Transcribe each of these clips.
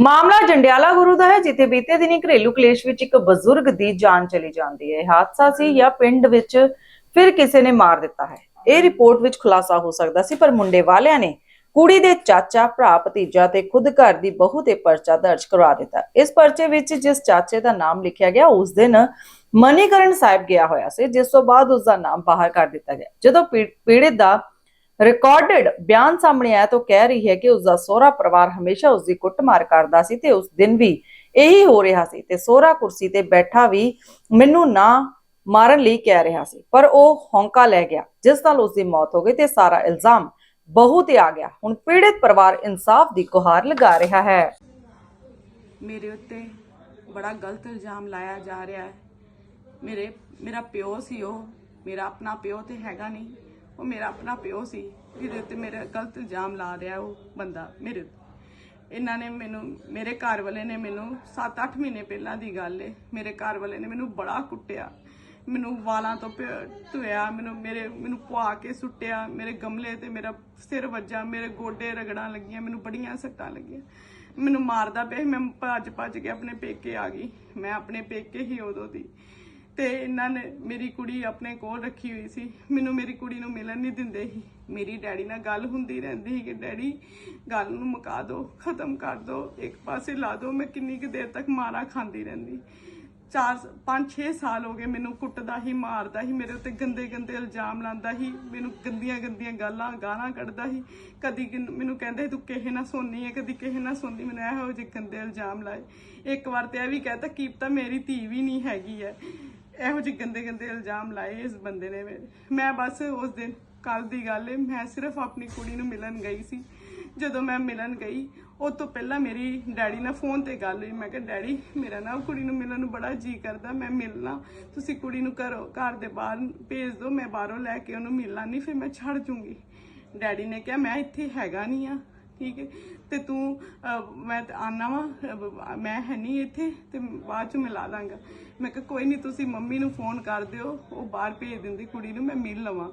ਮਾਮਲਾ ਜੰਡਿਆਲਾ ਗੁਰੂ ਦਾ ਹੈ, ਜਿੱਥੇ ਬੀਤੇ ਦਿਨੀ ਘਰੇਲੂ ਕਲੇਸ਼ ਵਿੱਚ ਇੱਕ ਬਜ਼ੁਰਗ ਦੀ ਜਾਨ ਚਲੀ ਜਾਂਦੀ ਹੈ। ਹਾਦਸਾ ਸੀ ਜਾਂ ਪਿੰਡ ਵਿੱਚ ਫਿਰ ਕਿਸੇ ਨੇ ਮਾਰ ਦਿੱਤਾ ਹੈ? ਇਹ ਰਿਪੋਰਟ ਵਿੱਚ ਖੁਲਾਸਾ ਹੋ ਸਕਦਾ ਸੀ, ਪਰ ਮੁੰਡੇ ਵਾਲਿਆਂ ਨੇ ਕੁੜੀ ਦੇ ਚਾਚਾ, ਭਰਾ, ਭਤੀਜਾ ਤੇ ਖੁਦ ਘਰ ਦੀ ਬਹੂ ਤੇ ਪਰਚਾ ਦਰਜ ਕਰਵਾ ਦਿੱਤਾ। ਇਸ ਪਰਚੇ ਵਿੱਚ ਜਿਸ ਚਾਚੇ ਦਾ ਨਾਮ ਲਿਖਿਆ ਗਿਆ, ਉਸ ਦਿਨ ਮਨੀਕਰਨ ਸਾਹਿਬ ਗਿਆ ਹੋਇਆ ਸੀ, ਜਿਸ ਤੋਂ ਬਾਅਦ ਉਸ ਦਾ ਨਾਮ ਬਾਹਰ ਕਰ ਦਿੱਤਾ ਗਿਆ। ਜਦੋਂ ਪੀ- ਪੀੜਿਤ ਦਾ ਰਿਕਾਰਡਡ ਬਿਆਨ ਸਾਹਮਣੇ ਆਇਆ ਤਾਂ ਕਹਿ ਰਹੀ ਹੈ ਕਿ ਉਸ ਦਾ ਸਹੁਰਾ ਪਰਿਵਾਰ ਹਮੇਸ਼ਾ ਉਸ ਦੀ ਕੁੱਟਮਾਰ ਕਰਦਾ ਸੀ ਤੇ ਉਸ ਦਿਨ ਵੀ ਇਹੀ ਹੋ ਰਿਹਾ ਸੀ ਤੇ ਸਹੁਰਾ ਕੁਰਸੀ ਤੇ ਬੈਠਾ ਵੀ ਮੈਨੂੰ ਨਾ ਮਾਰਨ ਲਈ ਕਹਿ ਰਿਹਾ ਸੀ, ਪਰ ਉਹ ਹੌਂਕਾ ਲੈ ਗਿਆ, ਜਿਸ ਨਾਲ ਉਸ ਦੀ ਮੌਤ ਹੋ ਗਈ ਤੇ ਸਾਰਾ ਇਲਜ਼ਾਮ ਬਹੂ ਤੇ ਆ ਗਿਆ। ਹੁਣ ਪੀੜਿਤ ਪਰਿਵਾਰ ਇਨਸਾਫ ਦੀ ਗੁਹਾਰ ਲਗਾ ਰਿਹਾ ਹੈ। ਮੇਰੇ ਉੱਤੇ ਬੜਾ ਗਲਤ ਇਲਜ਼ਾਮ ਲਾਇਆ ਜਾ ਰਿਹਾ ਹੈ। ਮੇਰੇ, ਮੇਰਾ ਪਿਓ ਸੀ ਉਹ, ਮੇਰਾ ਆਪਣਾ ਪਿਓ ਤੇ ਹੈਗਾ ਨਹੀਂ। ਉਹ ਮੇਰਾ ਆਪਣਾ ਪਿਓ ਸੀ ਜਿਹਦੇ ਉੱਤੇ ਮੇਰਾ ਗਲਤ ਇਲਜ਼ਾਮ ਲਾ ਰਿਹਾ ਉਹ ਬੰਦਾ ਮੇਰੇ ਉੱਤੇ। ਇਹਨਾਂ ਨੇ ਮੈਨੂੰ ਮੇਰੇ ਘਰ ਵਾਲੇ ਨੇ ਮੈਨੂੰ 7-8 ਮਹੀਨੇ ਪਹਿਲਾਂ ਦੀ ਗੱਲ ਏ। ਮੇਰੇ ਘਰ ਵਾਲੇ ਨੇ ਮੈਨੂੰ ਬੜਾ ਕੁੱਟਿਆ। ਮੈਨੂੰ ਵਾਲਾਂ ਤੋਂ ਪ- ਧੋਇਆ ਮੈਨੂੰ ਮੇਰੇ ਮੈਨੂੰ ਪੁਆ ਕੇ ਸੁੱਟਿਆ। ਮੇਰੇ ਗਮਲੇ ਤੇ ਮੇਰਾ ਸਿਰ ਵੱਜਾ ਮੇਰੇ ਗੋਡੇ ਰਗੜਾਂ ਲੱਗੀਆਂ ਮੈਨੂੰ ਬੜੀਆਂ ਸੱਟਾਂ ਲੱਗੀਆਂ। ਮੈਨੂੰ ਮਾਰਦਾ ਪਿਆ ਸੀ, ਮੈਂ ਭੱਜ ਭੱਜ ਕੇ ਆਪਣੇ ਪੇਕੇ ਆ ਗਈ। ਮੈਂ ਆਪਣੇ ਪੇਕੇ ਹੀ ਉਦੋਂ ਦੀ ਤੇ ਇਹਨਾਂ ਨੇ ਮੇਰੀ ਕੁੜੀ ਆਪਣੇ ਕੋਲ ਰੱਖੀ ਹੋਈ ਸੀ। ਮੈਨੂੰ ਮੇਰੀ ਕੁੜੀ ਨੂੰ ਮਿਲਣ ਨਹੀਂ ਦਿੰਦੇ ਸੀ। ਮੇਰੀ ਡੈਡੀ ਨਾਲ ਗੱਲ ਹੁੰਦੀ ਰਹਿੰਦੀ ਸੀ ਕਿ ਡੈਡੀ, ਗੱਲ ਨੂੰ ਮੁਕਾ ਦਿਓ ਖਤਮ ਕਰ ਦਿਓ ਇੱਕ ਪਾਸੇ ਲਾ ਦਿਓ ਮੈਂ ਕਿੰਨੀ ਕੁ ਦੇਰ ਤੱਕ ਮਾਰਾ ਖਾਂਦੀ ਰਹਿੰਦੀ। ਚਾਰ, ਪੰਜ 6 ਸਾਲ ਹੋ ਗਏ ਮੈਨੂੰ ਕੁੱਟਦਾ ਹੀ ਮਾਰਦਾ ਹੀ ਮੇਰੇ ਉੱਤੇ ਗੰਦੇ ਗੰਦੇ ਇਲਜ਼ਾਮ ਲਾਉਂਦਾ ਹੀ ਮੈਨੂੰ ਗੰਦੀਆਂ ਗੰਦੀਆਂ ਗੱਲਾਂ, ਗਾਲਾਂ ਕੱਢਦਾ ਸੀ। ਕਦੀ ਕਿ- ਮੈਨੂੰ ਕਹਿੰਦੇ ਤੂੰ ਕਿਸੇ ਨਾਲ ਸੋਨੀ ਹੈ ਕਦੀ ਕਿਸੇ ਨਾਲ ਸੋਨੀ। ਮੈਨੂੰ ਇਹੋ ਜਿਹੇ ਗੰਦੇ ਇਲਜ਼ਾਮ ਲਾਏ। ਇੱਕ ਵਾਰ ਤੇ ਇਹ ਵੀ ਕਹਤਾ, ਕੀਪਤਾ ਮੇਰੀ ਧੀ ਵੀ ਨਹੀਂ ਹੈਗੀ ਹੈ। ਇਹੋ ਜਿਹੇ ਗੰਦੇ ਗੰਦੇ ਇਲਜ਼ਾਮ ਲਾਏ ਇਸ ਬੰਦੇ ਨੇ। ਮੇਰੇ ਮੈਂ ਬਸ ਉਸ ਦਿਨ ਕੱਲ ਦੀ ਗੱਲ ਹੈ ਮੈਂ ਸਿਰਫ ਆਪਣੀ ਕੁੜੀ ਨੂੰ ਮਿਲਣ ਗਈ ਸੀ। ਜਦੋਂ ਮੈਂ ਮਿਲਣ ਗਈ ਉਹ ਤੋਂ ਪਹਿਲਾਂ ਮੇਰੀ ਡੈਡੀ ਨਾਲ ਫੋਨ ਤੇ ਗੱਲ ਹੋਈ। ਮੈਂ ਕਿਹਾ ਡੈਡੀ ਮੇਰਾ ਨਾ ਕੁੜੀ ਨੂੰ ਮਿਲਣ ਨੂੰ ਬੜਾ ਜੀ ਕਰਦਾ। ਮੈਂ ਮਿਲਣਾ। ਤੁਸੀਂ ਕੁੜੀ ਨੂੰ ਘਰੋਂ ਘਰ ਦੇ ਬਾਹਰ ਭੇਜ ਦਿਓ। ਮੈਂ ਬਾਹਰੋਂ ਲੈ ਕੇ ਉਹਨੂੰ ਮਿਲਣਾ ਨਹੀਂ ਫਿਰ ਮੈਂ ਛੱਡ ਜੂੰਗੀ। ਡੈਡੀ ਨੇ ਕਿਹਾ ਮੈਂ ਇੱਥੇ ਹੈਗਾ ਨਹੀਂ ਆ ਠੀਕ ਹੈ ਤੇ ਤੂੰ ਅਹ, ਮੈਂ ਆਨਾ ਵਾ ਮੈਂ ਹੈ ਨਹੀਂ ਇੱਥੇ ਤੇ ਬਾਅਦ ਚ ਮਿਲਾ ਦਾਂਗਾ। ਮੈਂ ਕਿਹਾ, ਕੋਈ ਨਹੀਂ ਤੁਸੀਂ ਮੰਮੀ ਨੂੰ ਫੋਨ ਕਰ ਦਿਓ, ਉਹ ਬਾਹਰ ਭੇਜ ਦਿੰਦੀ ਕੁੜੀ ਨੂੰ, ਮੈਂ ਮਿਲ ਲਵਾਂ।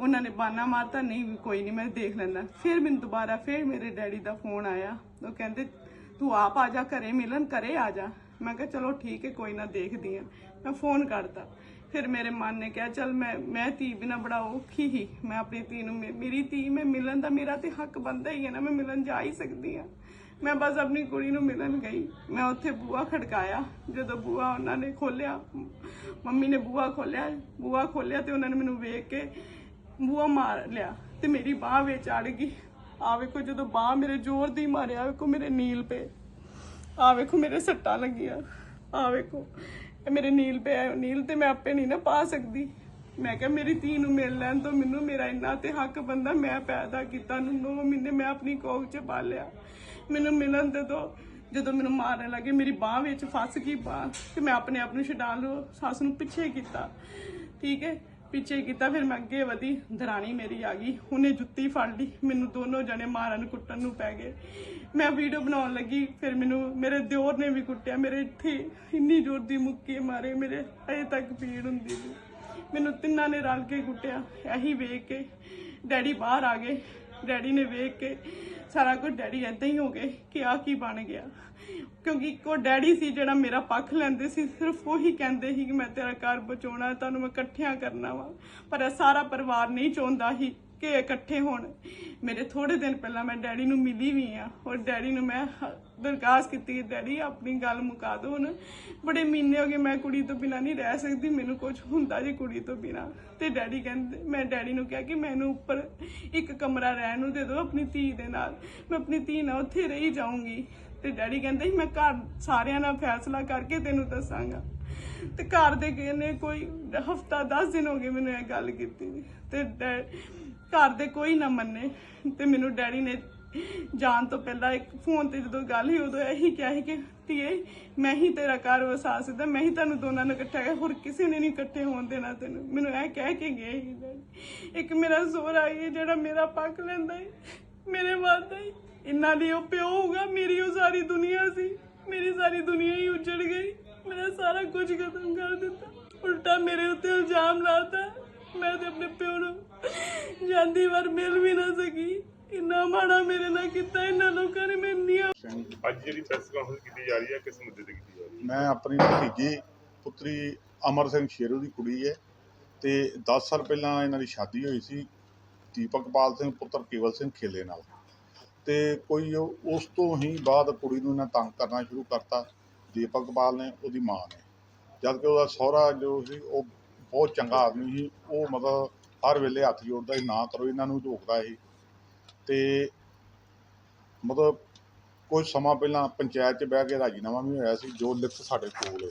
ਉਹਨਾਂ ਨੇ ਬਾਨਾ ਮਾਰਤਾ, ਨਹੀਂ ਵੀ ਕੋਈ ਨਹੀਂ ਮੈਂ ਦੇਖ ਲੈਂਦਾ। ਫਿਰ ਮੈਨੂੰ ਦੁਬਾਰਾ, ਫਿਰ ਮੇਰੇ ਡੈਡੀ ਦਾ ਫੋਨ ਆਇਆ। ਉਹ ਕਹਿੰਦੇ, ਤੂੰ ਆਪ ਆ ਜਾ ਘਰੇ, ਮਿਲਣ ਘਰੇ ਆ ਜਾ। ਮੈਂ ਕਿਹਾ, ਚਲੋ ਠੀਕ ਹੈ, ਕੋਈ ਨਾ, ਦੇਖਦੀ ਆ ਮੈਂ ਫੋਨ ਕਰਤਾ। ਫਿਰ ਮੇਰੇ ਮਨ ਨੇ ਕਿਹਾ, ਚਲ, ਮੈਂ ਮੈਂ ਧੀ ਬਿਨਾ ਬੜਾ ਔਖੀ ਹੀ, ਮੈਂ ਆਪਣੀ ਧੀ ਨੂੰ, ਮੇ- ਮੇਰੀ ਧੀ, ਮੈਂ ਮਿਲਣ ਦਾ ਮੇਰਾ ਤੇ ਹੱਕ ਬੰਦਾ ਹੀ ਹੈ ਨਾ, ਮੈਂ ਮਿਲਣ ਜਾ ਹੀ ਸਕਦੀ ਆ ਮੈਂ ਬਸ ਆਪਣੀ ਕੁੜੀ ਨੂੰ ਮਿਲਣ ਗਈ। ਮੈਂ ਉੱਥੇ ਬੂਆ ਖੜਕਾਇਆ। ਜਦੋਂ ਬੂਆ ਉਹਨਾਂ ਨੇ ਖੋਲਿਆ ਮੰਮੀ ਨੇ ਬੂਆ ਖੋਲਿਆ ਬੂਆ ਖੋਲਿਆ ਤੇ ਉਹਨਾਂ ਨੇ ਮੈਨੂੰ ਵੇਖ ਕੇ ਬੂਆ ਮਾਰ ਲਿਆ ਤੇ ਮੇਰੀ ਬਾਹ ਵਿੱਚ ਅੜ ਗਈ। ਆ ਵੇਖੋ, ਜਦੋਂ ਬਾਹ ਮੇਰੇ ਜ਼ੋਰ ਦੀ ਮਾਰਿਆ ਵੇਖੋ ਮੇਰੇ ਨੀਲ ਪੇ। ਆ ਵੇਖੋ, ਮੇਰੇ ਸੱਟਾਂ ਲੱਗੀਆਂ। ਆ ਵੇਖੋ ਮੇਰੇ ਨੀਲ ਪੇ ਨੀਲ ਤੇ ਮੈਂ ਆਪੇ ਨਹੀਂ ਨਾ ਪਾ ਸਕਦੀ। ਮੈਂ ਕਿਹਾ, ਮੇਰੀ ਧੀ ਨੂੰ ਮਿਲ ਲੈਣ ਤੋਂ ਮੈਨੂੰ ਮੇਰਾ ਇੰਨਾ ਤੇ ਹੱਕ ਬੰਦਾ ਮੈਂ ਪੈਦਾ ਕੀਤਾ। ਨੂੰ 9 ਮਹੀਨੇ ਮੈਂ ਆਪਣੀ ਕੋਖ 'ਚ ਪਾਲਿਆ ਮੈਨੂੰ ਮਿਲਣ ਦੇ ਦੋ। ਜਦੋਂ ਮੈਨੂੰ ਮਾਰਨ ਲੱਗੇ, ਮੇਰੀ ਬਾਹ ਵਿੱਚ ਫਸ ਗਈ ਬਾਹ ਤੇ ਮੈਂ ਆਪਣੇ ਆਪ ਨੂੰ ਛਡਾ ਲਓ ਸੱਸ ਨੂੰ ਪਿੱਛੇ ਕੀਤਾ। ਠੀਕ ਹੈ? ਪਿੱਛੇ ਕੀਤਾ, ਫਿਰ ਮੈਂ ਅੱਗੇ ਵਧੀ, ਦਰਾਣੀ ਮੇਰੀ ਆ ਗਈ। ਉਹਨੇ ਜੁੱਤੀ ਫੜ ਲਈ। ਮੈਨੂੰ ਦੋਨੋਂ ਜਣੇ ਮਾਰਨ ਕੁੱਟਣ ਨੂੰ ਪੈ ਗਏ। ਮੈਂ ਵੀਡੀਓ ਬਣਾਉਣ ਲੱਗੀ, ਫਿਰ ਮੈਨੂੰ, ਮੇਰੇ ਦਿਓਰ ਨੇ ਵੀ ਕੁੱਟਿਆ। ਮੇਰੇ ਇੱਥੇ ਇੰਨੀ ਜ਼ੋਰ ਦੀ ਮੁੱਕੇ ਮਾਰੇ, ਮੇਰੇ ਅਜੇ ਤੱਕ ਪੀੜ ਹੁੰਦੀ ਸੀ ਮੈਨੂੰ ਤਿੰਨਾਂ ਨੇ ਰਲ ਕੇ ਕੁੱਟਿਆ। ਇਹੀ ਵੇਖ ਕੇ ਡੈਡੀ ਬਾਹਰ ਆ ਗਏ। ਡੈਡੀ ਨੇ ਵੇਖ ਕੇ ਸਾਰਾ ਕੁਝ ਡੈਡੀ ਏਦਾਂ ਹੀ ਹੋ ਗਏ ਕਿ ਆ ਕੀ ਬਣ ਗਿਆ। ਕਿਉਂਕਿ ਇੱਕੋ ਡੈਡੀ ਸੀ ਜਿਹੜਾ ਮੇਰਾ ਪੱਖ ਲੈਂਦੇ ਸੀ, ਸਿਰਫ ਉਹੀ ਕਹਿੰਦੇ ਸੀ ਕਿ ਮੈਂ ਤੇਰਾ ਘਰ ਬਚਾਉਣਾ, ਤੁਹਾਨੂੰ ਮੈਂ ਇਕੱਠਿਆਂ ਕਰਨਾ ਵਾ। ਪਰ ਇਹ ਸਾਰਾ ਪਰਿਵਾਰ ਨਹੀਂ ਚਾਹੁੰਦਾ ਸੀ। ਕਿ ਇਕੱਠੇ ਹੋਣ। ਮੇਰੇ ਥੋੜੇ ਦਿਨ ਪਹਿਲਾਂ ਮੈਂ ਡੈਡੀ ਨੂੰ ਮਿਲੀ ਵੀ ਆ। ਔਰ ਡੈਡੀ ਨੂੰ ਮੈਂ ਦਰਖਾਸਤ ਕੀਤੀ ਕਿ ਡੈਡੀ ਆਪਣੀ ਗੱਲ ਮੁਕਾ ਦਿਓ ਹੁਣ। ਬੜੇ ਮਹੀਨੇ ਹੋ ਗਏ ਮੈਂ ਕੁੜੀ ਤੋਂ ਬਿਨਾ ਨਹੀਂ ਰਹਿ ਸਕਦੀ। ਮੈਨੂੰ ਕੁਝ ਹੁੰਦਾ ਜੀ ਕੁੜੀ ਤੋਂ ਬਿਨਾ। ਤੇ ਡੈਡੀ ਕਹਿੰਦੇ, ਮੈਂ ਡੈਡੀ ਨੂੰ ਕਿਹਾ ਕਿ ਮੈਨੂੰ ਉੱਪਰ ਇੱਕ ਕਮਰਾ ਰਹਿਣ ਨੂੰ ਦੇ ਦਿਓ ਆਪਣੀ ਧੀ ਦੇ ਨਾਲ। ਮੈਂ ਆਪਣੀ ਧੀ ਨਾਲ ਉੱਥੇ ਰਹੀ ਜਾਊਂਗੀ। ਤੇ ਡੈਡੀ ਕਹਿੰਦੇ ਸੀ ਮੈਂ ਘਰ ਸਾਰਿਆਂ ਨਾਲ ਫੈਸਲਾ ਕਰਕੇ ਤੈਨੂੰ ਦੱਸਾਂਗਾ। ਤੇ ਘਰ ਦੇ ਕਹਿੰਦੇ, ਕੋਈ ਹਫਤਾ 10 ਦਿਨ ਹੋ ਗਏ ਮੈਨੂੰ ਇਹ ਗੱਲ ਕੀਤੀ। ਨੂੰ। ਤੇ ਡੈ- ਘਰ ਦੇ ਕੋਈ ਨਾ ਮੰਨੇ। ਤੇ ਮੈਨੂੰ ਡੈਡੀ ਨੇ ਜਾਣ ਤੋਂ ਪਹਿਲਾਂ ਇੱਕ ਫੋਨ ਤੇ ਜਦੋਂ ਗੱਲ ਹੀ ਉਦੋਂ ਇਹੀ ਕਿਹਾ ਸੀ ਕਿ, ਧੀਏ, ਮੈਂ ਹੀ ਤੇਰਾ ਘਰ ਵਸਾ ਸਕਦਾ ਮੈਂ ਹੀ ਤੁਹਾਨੂੰ ਦੋਨਾਂ ਨੂੰ ਇਕੱਠਾ ਕਰ, ਹੋਰ ਕਿਸੇ ਨੇ ਨਹੀਂ ਇਕੱਠੇ ਹੋਣ ਦੇਣਾ ਤੈਨੂੰ। ਮੈਨੂੰ ਇਹ ਕਹਿ ਕੇ ਗਏ ਸੀ ਡੈਡੀ। ਇੱਕ ਮੇਰਾ ਸੋਹਰਾ ਹੈ, ਜਿਹੜਾ ਮੇਰਾ ਪੱਕ ਲੈਂਦਾ ਹੈ ਮੇਰੇ ਵਾਦਾ ਹੀ ਇਹਨਾਂ ਲਈ ਉਹ ਪਿਓ ਹੋਊਗਾ, ਮੇਰੀ ਉਹ ਸਾਰੀ ਦੁਨੀਆ ਸੀ। ਮੇਰੀ ਸਾਰੀ ਦੁਨੀਆ ਹੀ ਉੱਜੜ ਗਈ। ਮੇਰਾ ਸਾਰਾ ਕੁਝ ਖਤਮ ਕਰ ਦਿੱਤਾ। ਉਲਟਾ ਮੇਰੇ ਉੱਤੇ ਇਲਜ਼ਾਮ ਲਾਤਾ। ਮੈਂ ਤੇ ਆਪਣੇ ਪਿਓ ਨੂੰ ਜਾਂਦੀ ਵਾਰ ਮਿਲ ਵੀ ਨਾ ਸਕੀ। ਇੰਨਾ ਮਾੜਾ ਮੇਰੇ ਨਾਲ ਕੀਤਾ ਇਹਨਾਂ ਲੋਕਾਂ ਨੇ ਮੈਨੂੰ ਨਹੀਂ ਅੱਜ ਜਿਹੜੀ ਪ੍ਰੈਸ ਕਾਨਫਰੰਸ ਕੀਤੀ ਜਾ ਰਹੀ ਹੈ ਕਿਸ ਮੁੱਦੇ ਤੇ ਕੀਤੀ ਜਾ ਰਹੀ ਹੈ? ਮੈਂ ਆਪਣੀ ਭਤੀਜੀ ਪੁੱਤਰੀ ਅਮਰ ਸਿੰਘ ਸ਼ੇਰੂ ਦੀ ਕੁੜੀ ਹੈ ਤੇ 10 ਸਾਲ ਪਹਿਲਾਂ ਇਹਨਾਂ ਦੀ ਸ਼ਾਦੀ ਹੋਈ ਸੀ ਦੀਪਕ ਪਾਲ ਸਿੰਘ ਪੁੱਤਰ ਕੇਵਲ ਸਿੰਘ ਖੇਲੇ ਨਾਲ। ਤੇ ਕੋਈ ਉਹ- ਉਸ ਤੋਂ ਹੀ ਬਾਅਦ ਕੁੜੀ ਨੂੰ ਇਹਨਾਂ ਤੰਗ ਕਰਨਾ ਸ਼ੁਰੂ ਕਰਤਾ ਦੀਪਕ ਪਾਲ ਨੇ ਉਹਦੀ ਮਾਂ ਨੇ। ਜਦ ਕਿ ਉਹਦਾ ਸਹੁਰਾ ਜੋ ਸੀ ਉਹ ਬਹੁਤ ਚੰਗਾ ਆਦਮੀ ਸੀ ਉਹ ਮਤਲਬ ਹਰ ਵੇਲੇ ਹੱਥ ਜੋੜਦਾ ਸੀ ਨਾ ਕਰੋ ਇਹਨਾਂ ਨੂੰ ਝੋਕਦਾ ਸੀ। ਤੇ ਮਤਲਬ ਕੁਝ ਸਮਾਂ ਪਹਿਲਾਂ ਪੰਚਾਇਤ 'ਚ ਬਹਿ ਕੇ ਰਾਜੀਨਾਮਾ ਵੀ ਹੋਇਆ ਸੀ ਜੋ ਲਿਖਤ ਸਾਡੇ ਕੋਲ ਹੈ।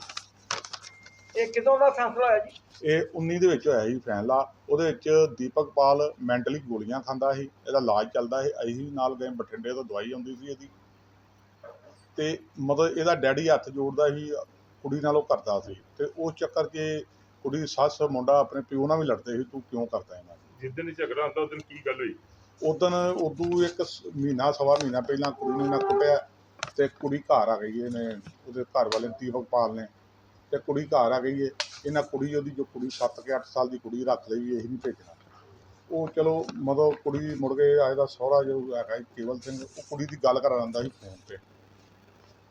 ਇਹ ਕਿਦੋਂ ਦਾ ਫੈਸਲਾ ਹੋਇਆ ਜੀ? ਇਹ 19 ਦੇ ਵਿੱਚ ਹੋਇਆ ਸੀ ਫੈਸਲਾ। ਉਹਦੇ ਵਿੱਚ ਦੀਪਕ ਪਾਲ ਮੈਂਟਲੀ ਗੋਲੀਆਂ ਖਾਂਦਾ ਸੀ ਇਹਦਾ ਇਲਾਜ ਚੱਲਦਾ ਸੀ। ਅਸੀਂ ਨਾਲ ਗਏ ਬਠਿੰਡੇ ਤੋਂ ਦਵਾਈ ਆਉਂਦੀ ਸੀ ਇਹਦੀ। ਤੇ ਮਤਲਬ ਇਹਦਾ ਡੈਡੀ ਹੱਥ ਜੋੜਦਾ ਸੀ ਕੁੜੀ ਨਾਲ ਉਹ ਕਰਦਾ ਸੀ। ਤੇ ਉਸ ਚੱਕਰ 'ਚ ਕੁੜੀ ਦੀ ਸੱਸ ਮੁੰਡਾ ਆਪਣੇ ਪਿਓ ਨਾਲ ਵੀ ਲੜਦੇ ਸੀ ਤੂੰ ਕਿਉਂ ਕਰਦਾ ਇਹਨਾਂ ਜਿਸ ਦਿਨ ਝਗੜਾ ਹੁੰਦਾ ਉਸ ਦਿਨ ਕੀ ਗੱਲ ਹੋਈ? ਉਦਣ ਉਦੋਂ ਇੱਕ ਸ- ਮਹੀਨਾ ਸਵਾ ਮਹੀਨਾ ਪਹਿਲਾਂ ਕੁੜੀ ਨੂੰ ਇਹਨਾਂ ਕੁੱਟਿਆ ਤੇ ਕੁੜੀ ਘਰ ਆ ਗਈ ਇਹਨੇ ਉਹਦੇ ਘਰ ਵਾਲੇ ਦੀਪਕ ਪਾਲ ਨੇ। ਤੇ ਕੁੜੀ ਘਰ ਆ ਗਈ ਹੈ ਇਹਨਾਂ ਕੁੜੀ ਉਹਦੀ ਜੋ ਕੁੜੀ 7 ਕੇ 8 ਸਾਲ ਦੀ ਕੁੜੀ ਰੱਖ ਲਈ ਇਹ ਨਹੀਂ ਭੇਜਣਾ। ਉਹ ਚਲੋ ਮਤਲਬ ਕੁੜੀ ਮੁੜ ਕੇ ਆਏ ਦਾ ਸਹੁਰਾ ਜੋ ਹੈਗਾ ਸੀ ਕੇਵਲ ਸਿੰਘ ਉਹ ਕੁੜੀ ਦੀ ਗੱਲ ਕਰਾ ਦਿੰਦਾ ਸੀ ਫੋਨ ਤੇ।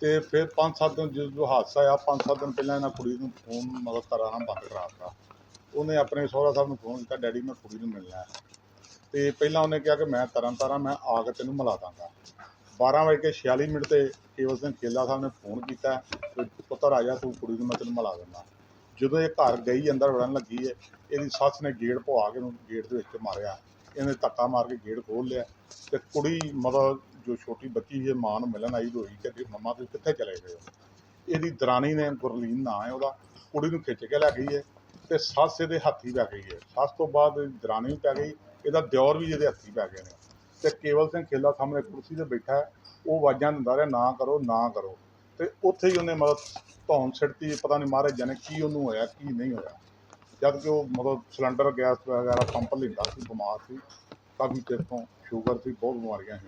ਤੇ ਫਿਰ 5-7 ਦਿਨ ਜਦੋਂ ਹਾਦਸਾ ਆ 5-7 ਦਿਨ ਪਹਿਲਾਂ ਇਹਨਾਂ ਕੁੜੀ ਨੂੰ ਫੋਨ ਮਤਲਬ ਕਰਾਉਣਾ ਬੰਦ ਕਰਾ ਦਿੱਤਾ ਉਹਨੇ ਆਪਣੇ ਸਹੁਰਾ ਸਾਹਿਬ ਨੂੰ ਫੋਨ ਕੀਤਾ, ਡੈਡੀ, ਮੈਂ ਕੁੜੀ ਨੂੰ ਮਿਲਣਾ ਹੈ। ਤੇ ਪਹਿਲਾਂ ਉਹਨੇ ਕਿਹਾ ਕਿ ਮੈਂ ਤਰਨ ਤਾਰਾਂ ਮੈਂ ਆ ਕੇ ਤੈਨੂੰ ਮਿਲਾ ਦਾਂਗਾ। 12 ਵਜੇ ਕੇ 46 ਮਿੰਟ ਤੇ ਕੇਵਲ ਸਿੰਘ ਖੇਲਾ ਸਾਹਿਬ ਨੇ ਫੋਨ ਕੀਤਾ ਕਿ ਪੁੱਤਰ ਰਾਜਾ ਤੂੰ ਕੁੜੀ ਨੂੰ ਮੈਂ ਤੈਨੂੰ ਮਿਲਾ ਦਿੰਦਾ। ਜਦੋਂ ਇਹ ਘਰ ਗਈ, ਅੰਦਰ ਵੜਨ ਲੱਗੀ ਹੈ ਇਹਦੀ ਸੱਸ ਨੇ ਗੇਟ ਪਵਾ ਕੇ ਉਹਨੂੰ ਗੇਟ ਦੇ ਵਿੱਚ ਮਾਰਿਆ। ਇਹਨੇ ਧੱਕਾ ਮਾਰ ਕੇ ਗੇਟ ਖੋਲ ਲਿਆ ਤੇ ਕੁੜੀ ਮਤਲਬ ਜੋ ਛੋਟੀ ਬੱਚੀ ਸੀ ਮਾਂ ਨੂੰ ਮਿਲਣ ਆਈ ਰੋਈ ਕਿ ਮੰਮਾ ਤੁਸੀਂ ਕਿੱਥੇ ਚਲੇ ਗਏ ਹੋ? ਇਹਦੀ ਦਰਾਣੀ ਨੇ ਗੁਰਲੀਨ ਨਾਂ ਹੈ, ਉਹਦਾ ਕੁੜੀ ਨੂੰ ਖਿੱਚ ਕੇ ਲੈ ਗਈ ਹੈ ਤੇ ਸੱਸ ਇਹਦੇ ਹੱਥੀ ਪੈ ਗਈ ਹੈ। ਸੱਸ ਤੋਂ ਬਾਅਦ ਇਹਦੀ ਦਰਾਣੀ ਵੀ ਪੈ ਗਈ, ਇਹਦਾ ਦਿਓਰ ਵੀ ਇਹਦੇ ਹੱਥੀ ਪੈ ਗਏ ਨੇ। ਤੇ ਕੇਵਲ ਸਿੰਘ ਖੇਲਾ ਸਾਹਮਣੇ ਕੁਰਸੀ ਤੇ ਬੈਠਾ ਉਹ ਆਵਾਜ਼ਾਂ ਦਿੰਦਾ ਰਿਹਾ, ਨਾ ਕਰੋ ਨਾ ਕਰੋ। ਤੇ ਉੱਥੇ ਹੀ ਉਹਨੇ ਮਤਲਬ ਧੌਣ ਸਿੱਟਤੀ, ਪਤਾ ਨਹੀਂ ਮਹਾਰਾਜ ਜਾਣੇ ਕੀ ਉਹਨੂੰ ਹੋਇਆ, ਕੀ ਨਹੀਂ ਹੋਇਆ। ਜਦ ਕਿ ਉਹ ਮਤਲਬ ਸਿਲੰਡਰ, ਗੈਸ ਵਗੈਰਾ ਪੰਪ ਲੈਂਦਾ ਸੀ, ਬਿਮਾਰ ਸੀ, ਕਾਫੀ ਚਿਰ ਤੋਂ ਸ਼ੂਗਰ ਸੀ, ਬਹੁਤ ਬਿਮਾਰੀਆਂ ਸੀ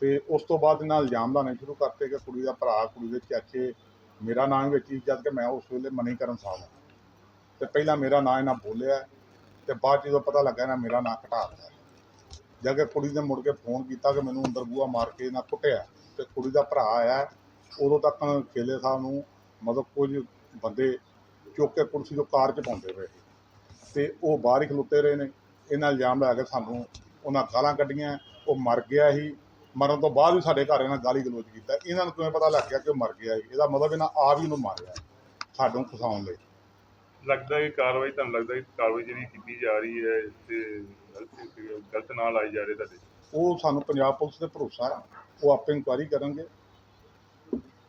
ਤੇ ਉਸ ਤੋਂ ਬਾਅਦ ਇਹਨਾਂ ਇਲਜ਼ਾਮ ਲਾਉਣੇ ਸ਼ੁਰੂ ਕਰਤੇ ਕਿ ਕੁੜੀ ਦਾ ਭਰਾ, ਕੁੜੀ ਦੇ ਚਾਚੇ ਮੇਰਾ ਨਾਮ ਵਿੱਚ ਹੀ, ਜਦ ਕਿ ਮੈਂ ਉਸ ਵੇਲੇ ਮਨੀਕਰਨ ਸਾਹਿਬ ਹਾਂ। ਤੇ ਪਹਿਲਾਂ ਮੇਰਾ ਨਾਂ ਇਹਨਾਂ ਬੋਲਿਆ ਤੇ ਬਾਅਦ 'ਚ ਜਦੋਂ ਪਤਾ ਲੱਗਾ ਇਹਨਾਂ ਮੇਰਾ ਨਾਂ ਘਟਾ ਦਿੱਤਾ। ਜਦ ਕਿ ਕੁੜੀ ਨੇ ਮੁੜ ਕੇ ਫੋਨ ਕੀਤਾ ਕਿ ਮੈਨੂੰ ਅੰਦਰ ਬੂਹਾ ਮਾਰ ਕੇ ਇਹਨਾਂ ਕੁੱਟਿਆ ਤੇ ਕੁੜੀ ਦਾ ਭਰਾ ਆਇਆ। ਉਦੋਂ ਤੱਕ ਖੇਲੇ ਸਾਹਿਬ ਨੂੰ ਮਤਲਬ ਕੁਝ ਬੰਦੇ ਚੁੱਕ ਕੇ ਕੁਰਸੀ ਤੋਂ ਕਾਰ 'ਚ ਪਾਉਂਦੇ ਪਏ ਸੀ। ਤੇ ਉਹ ਬਾਹਰ ਹੀ ਖਲੋਤੇ ਰਹੇ ਨੇ। ਇਹਨਾਂ ਇਲਜ਼ਾਮ ਲਾ ਕੇ ਸਾਨੂੰ ਉਹਨਾਂ ਗਾਲਾਂ ਕੱਢੀਆਂ, ਉਹ ਮਰ ਗਿਆ ਸੀ। ਮਰਨ ਤੋਂ ਬਾਅਦ ਵੀ ਸਾਡੇ ਘਰ ਇਹਨਾਂ ਗਾਲੀ ਗਲੋਚ ਕੀਤਾ। ਇਹਨਾਂ ਨੂੰ ਕਿਵੇਂ ਪਤਾ ਲੱਗ ਗਿਆ ਕਿ ਉਹ ਮਰ ਗਿਆ ਇਹਦਾ ਮਤਲਬ ਇਹਨਾਂ ਆਪ ਹੀ ਉਹਨੂੰ ਮਾਰਿਆ ਸਾਨੂੰ ਫਸਾਉਣ ਲਈ। ਲੱਗਦਾ ਹੈ ਕਿ ਕਾਰਵਾਈ ਤੁਹਾਨੂੰ ਲੱਗਦਾ ਹੈ ਕਿ ਕਾਰਵਾਈ ਜਿਹੜੀ ਕੀਤੀ ਜਾ ਰਹੀ ਹੈ ਤੇ ਗਲਤ ਗਲਤ ਨਾਲ ਆਈ ਜਾ ਰਹੀ ਤੁਹਾਡੇ? ਉਹ ਸਾਨੂੰ ਪੰਜਾਬ ਪੁਲਿਸ ਤੇ ਭਰੋਸਾ ਹੈ। ਉਹ ਆਪੇ ਇਨਕੁਆਇਰੀ ਕਰਨਗੇ।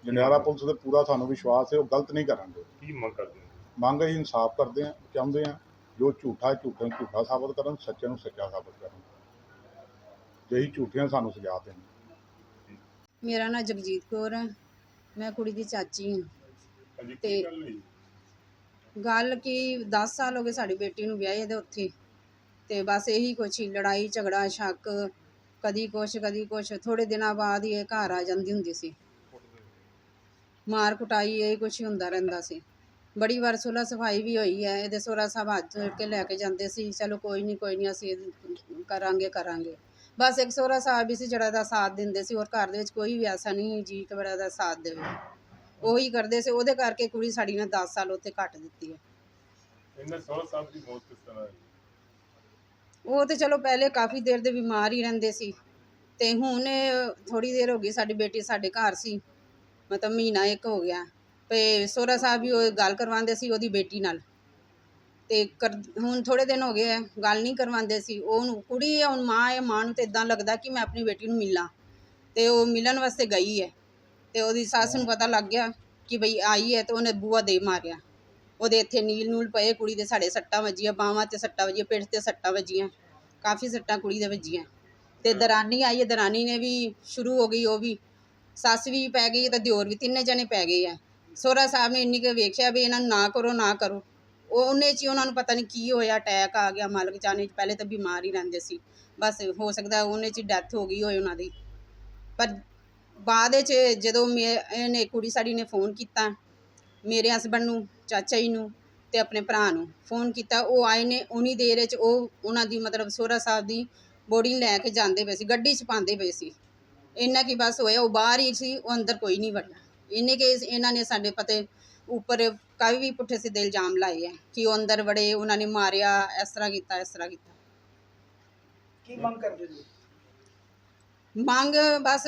ਜੰਡਿਆਲਾ ਪੁਲਿਸ ਤੇ ਪੂਰਾ ਸਾਨੂੰ ਵਿਸ਼ਵਾਸ ਹੈ ਉਹ ਗਲਤ ਨਹੀਂ ਕਰਨਗੇ ਕੀ ਮੰਗ ਕਰਦੇ ਹੋ? ਮੰਗ ਇਨਸਾਫ ਕਰਦੇ ਹਾਂ ਚਾਹੁੰਦੇ ਹਾਂ। ਜੋ ਝੂਠਾ ਝੂਠੇ ਨੂੰ ਝੂਠਾ ਸਾਬਤ ਕਰਨ ਸੱਚੇ ਨੂੰ ਸੱਚਾ ਸਾਬਤ ਕਰਨ। ਜਿਹੀ ਝੂਠੀਆਂ ਸਾਨੂੰ ਸਜ਼ਾ ਦੇਣ। ਮੇਰਾ ਨਾਮ ਜਗਜੀਤ ਕੌਰ ਹੈ ਮੈਂ ਕੁੜੀ ਦੀ ਚਾਚੀ ਹਾਂ ਤੇ- ਗੱਲ ਕੀ 10 ਸਾਲ ਹੋ ਗਏ ਸਾਡੀ ਬੇਟੀ ਨੂੰ ਵਿਆਹੇ ਦੇ ਉੱਥੇ। ਤੇ ਬਸ ਇਹੀ ਕੁਛ ਹੀ ਲੜਾਈ ਝਗੜਾ ਸ਼ੱਕ ਕਦੀ ਕੁਛ ਕਦੀ ਕੁਛ। ਥੋੜੇ ਦਿਨਾਂ ਬਾਅਦ ਹੀ ਇਹ ਘਰ ਆ ਜਾਂਦੀ ਹੁੰਦੀ ਸੀ। ਮਾਰ ਕੁਟਾਈ ਇਹ ਕੁਛ ਹੀ ਹੁੰਦਾ ਰਹਿੰਦਾ ਸੀ। ਬੜੀ ਵਾਰ ਸੁਲਾ ਸਫ਼ਾਈ ਵੀ ਹੋਈ ਹੈ। ਇਹਦੇ ਸੋਹਰਾ ਸਾਹਿਬ ਹੱਥ ਜੋੜ ਕੇ ਲੈ ਕੇ ਜਾਂਦੇ ਸੀ ਚਲੋ ਕੋਈ ਨਹੀਂ ਕੋਈ ਨਹੀਂ ਅਸੀਂ ਕਰਾਂਗੇ ਕਰਾਂਗੇ। ਬਸ ਇੱਕ ਸੋਹਰਾ ਸਾਹਿਬ ਵੀ ਸੀ ਜਿਹੜਾ ਦਾ ਸਾਥ ਦਿੰਦੇ ਸੀ ਔਰ ਘਰ ਦੇ ਵਿੱਚ ਕੋਈ ਵੀ ਐਸਾ ਨਹੀਂ ਜੀ ਕਿ ਬੜਾ ਦਾ ਸਾਥ ਦੇਵੇ। ਉਹੀ ਕਰਦੇ ਸੀ ਉਹਦੇ ਕਰਕੇ ਕੁੜੀ ਸਾਡੀ ਨੇ 10 ਸਾਲ ਉੱਥੇ ਕੱਟ ਦਿੱਤੀ ਹੈ ਇਹਨਾਂ ਸਹੁਰਾ ਸਾਹਿਬ ਦੀ ਮੌਤ ਕਿਸ ਤਰ੍ਹਾਂ ਹੋਈ? ਉਹ ਤੇ ਚਲੋ ਪਹਿਲੇ ਕਾਫੀ ਦੇਰ ਦੇ ਬਿਮਾਰ ਹੀ ਰਹਿੰਦੇ ਸੀ। ਤੇ ਹੁਣ ਥੋੜੀ ਦੇਰ ਹੋ ਗਈ ਸਾਡੀ ਬੇਟੀ ਸਾਡੇ ਘਰ ਸੀ। ਮਤਲਬ ਮਹੀਨਾ ਇੱਕ ਹੋ ਗਿਆ। ਤੇ ਸੋਹਰਾ ਸਾਹਿਬ ਵੀ ਉਹ ਗੱਲ ਕਰਵਾਉਂਦੇ ਸੀ ਉਹਦੀ ਬੇਟੀ ਨਾਲ। ਤੇ ਕਰ ਹੁਣ ਥੋੜੇ ਦਿਨ ਹੋ ਗਏ ਆ ਗੱਲ ਨਹੀਂ ਕਰਵਾਉਂਦੇ ਸੀ। ਉਹਨੂੰ ਕੁੜੀ ਹੈ ਹੁਣ ਮਾਂ ਹੈ ਮਾਂ ਨੂੰ ਤੇ ਇਦਾਂ ਲੱਗਦਾ ਕਿ ਮੈਂ ਆਪਣੀ ਬੇਟੀ ਨੂੰ ਮਿਲਾਂ। ਤੇ ਉਹ ਮਿਲਣ ਵਾਸਤੇ ਗਈ ਹੈ ਤੇ ਉਹਦੀ ਸੱਸ ਨੂੰ ਪਤਾ ਲੱਗ ਗਿਆ ਕਿ ਬਈ ਆਈ ਹੈ ਤੇ ਉਹਨੇ ਬੂਆ ਦੇ ਮਾਰਿਆ। ਉਹਦੇ ਇੱਥੇ ਨੀਲ ਨੂਲ ਪਏ ਕੁੜੀ ਦੇ ਸਾਡੇ ਸੱਟਾਂ ਵੱਜੀਆਂ ਬਾਹਾਂ ਤੇ ਸੱਟਾਂ ਵੱਜੀਆਂ ਪਿੱਠ ਤੇ ਸੱਟਾਂ ਵੱਜੀਆਂ। ਕਾਫੀ ਸੱਟਾਂ ਕੁੜੀ ਦੇ ਵੱਜੀਆਂ। ਤੇ ਦਰਾਨੀ ਆਈ ਹੈ ਦਰਾਨੀ ਨੇ ਵੀ ਸ਼ੁਰੂ ਹੋ ਗਈ ਉਹ ਵੀ। ਸੱਸ ਵੀ ਪੈ ਗਈ ਤੇ ਦਿਓਰ ਵੀ ਤਿੰਨੇ ਜਣੇ ਪੈ ਗਏ ਆ। ਸੋਹਰਾ ਸਾਹਿਬ ਨੇ ਇੰਨੀ ਕੁ ਵੇਖਿਆ ਵੀ ਇਹਨਾਂ ਨੂੰ ਨਾ ਕਰੋ ਨਾ ਕਰੋ। ਉਹ ਉਹਨੇ ਚ ਹੀ ਉਹਨਾਂ ਨੂੰ ਪਤਾ ਨਹੀਂ ਕੀ ਹੋਇਆ ਅਟੈਕ ਆ ਗਿਆ ਮਾਲਕ ਜਾਣੇ ਚ, ਪਹਿਲੇ ਤਾਂ ਬਿਮਾਰ ਹੀ ਰਹਿੰਦੇ ਸੀ। ਬਸ ਹੋ ਸਕਦਾ ਉਹਨੇ ਚ ਡੈਥ ਹੋ ਗਈ ਹੋਏ ਉਹਨਾਂ ਦੀ। ਪਰ ਬਾਅਦ ਵਿੱਚ ਜਦੋਂ ਮੇ, ਇਹਨੇ ਕੁੜੀ ਸਾਡੀ ਨੇ ਫੋਨ ਕੀਤਾ, ਮੇਰੇ ਹਸਬੰਡ ਨੂੰ, ਚਾਚਾ ਜੀ ਨੂੰ ਤੇ ਆਪਣੇ ਭਰਾ ਨੂੰ ਫੋਨ ਕੀਤਾ, ਉਹ ਆਏ ਨੇ, ਉਨੀ ਦੇਰ ਵਿੱਚ ਉਹ ਉਹਨਾਂ ਦੀ ਮਤਲਬ ਸੋਹਰਾ ਸਾਹਿਬ ਦੀ ਬੋਡੀ ਲੈ ਕੇ ਜਾਂਦੇ ਪਏ ਸੀ, ਗੱਡੀ 'ਚ ਪਾਉਂਦੇ ਪਏ ਸੀ। ਇੰਨਾ ਕੀ ਬਸ ਹੋਇਆ, ਉਹ ਬਾਹਰ ਹੀ ਸੀ, ਉਹ ਅੰਦਰ ਕੋਈ ਨਹੀਂ ਵੜਿਆ। ਇੰਨੇ ਕੇ ਇਹਨਾਂ ਨੇ ਸਾਡੇ ਪਤੇ ਉੱਪਰ ਕਾਫੀ ਵੀ ਪੁੱਠੇ ਸਿੱਧੇ ਇਲਜ਼ਾਮ ਲਾਏ ਹੈ ਕਿ ਉਹ ਅੰਦਰ ਵੜੇ ਉਹਨਾਂ ਨੇ ਮਾਰਿਆ ਇਸ ਤਰ੍ਹਾਂ ਕੀਤਾ ਇਸ ਤਰ੍ਹਾਂ ਕੀਤਾ। ਕੀ ਮੰਗ ਕਰਦੇ ਜੀ ਮੰਗ ਬਸ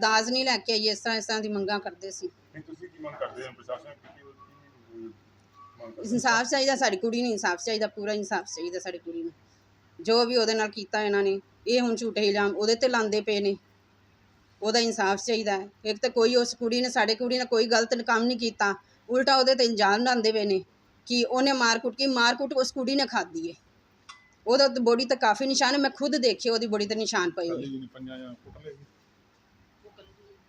ਦਾਜ ਨਹੀਂ ਲੈ ਕੇ ਆਈ ਇਸ ਤਰ੍ਹਾਂ ਇਸ ਤਰ੍ਹਾਂ ਦੀ ਮੰਗਾਂ ਕਰਦੇ ਸੀ। ਨਹੀਂ ਤੁਸੀਂ ਕੀ ਮੰਗ ਕਰਦੇ ਹੋ? ਪ੍ਰਸ਼ਾਸਨ ਕੀ ਕੀ ਮੰਗ ਕਰਦੇ ਹੋ? ਇਨਸਾਫ ਚਾਹੀਦਾ ਸਾਡੀ ਕੁੜੀ ਨੂੰ ਇਨਸਾਫ ਚਾਹੀਦਾ ਪੂਰਾ ਇਨਸਾਫ ਚਾਹੀਦਾ ਸਾਡੀ ਕੁੜੀ ਨੂੰ। ਜੋ ਵੀ ਉਹਦੇ ਨਾਲ ਕੀਤਾ ਇਹਨਾਂ ਨੇ ਇਹ ਹੁਣ ਝੂਠੇ ਇਲਜ਼ਾਮ ਉਹਦੇ ਤੇ ਲਾਉਂਦੇ ਪਏ ਨੇ। ਉਹਦਾ ਇਨਸਾਫ ਚਾਹੀਦਾ ਹੈ। ਇੱਕ ਤਾਂ ਕੋਈ ਉਸ ਕੁੜੀ ਨੇ ਸਾਡੇ ਕੁੜੀ ਨੇ ਕੋਈ ਗਲਤ ਕੰਮ ਨਹੀਂ ਕੀਤਾ। ਉਲਟਾ ਉਹਦੇ ਤੇ ਇਲਜ਼ਾਮ ਲਾਉਂਦੇ ਪਏ ਨੇ ਕਿ ਉਹਨੇ ਮਾਰ ਕੁੱਟ ਕੀ, ਮਾਰ ਕੁੱਟ ਉਸ ਕੁੜੀ ਨੇ ਖਾਧੀ ਹੈ ਉਹਦਾ ਬੋਡੀ ਤੇ ਕਾਫੀ ਨਿਸ਼ਾਨ ਹੈ ਮੈਂ ਖੁਦ ਦੇਖੇ ਉਹਦੀ ਬੋਡੀ ਤੇ ਨਿਸ਼ਾਨ ਪਏ ਹੋਏ। ਪੰਜਾਂ ਜਾਂ ਕੁੱਟ ਲਏ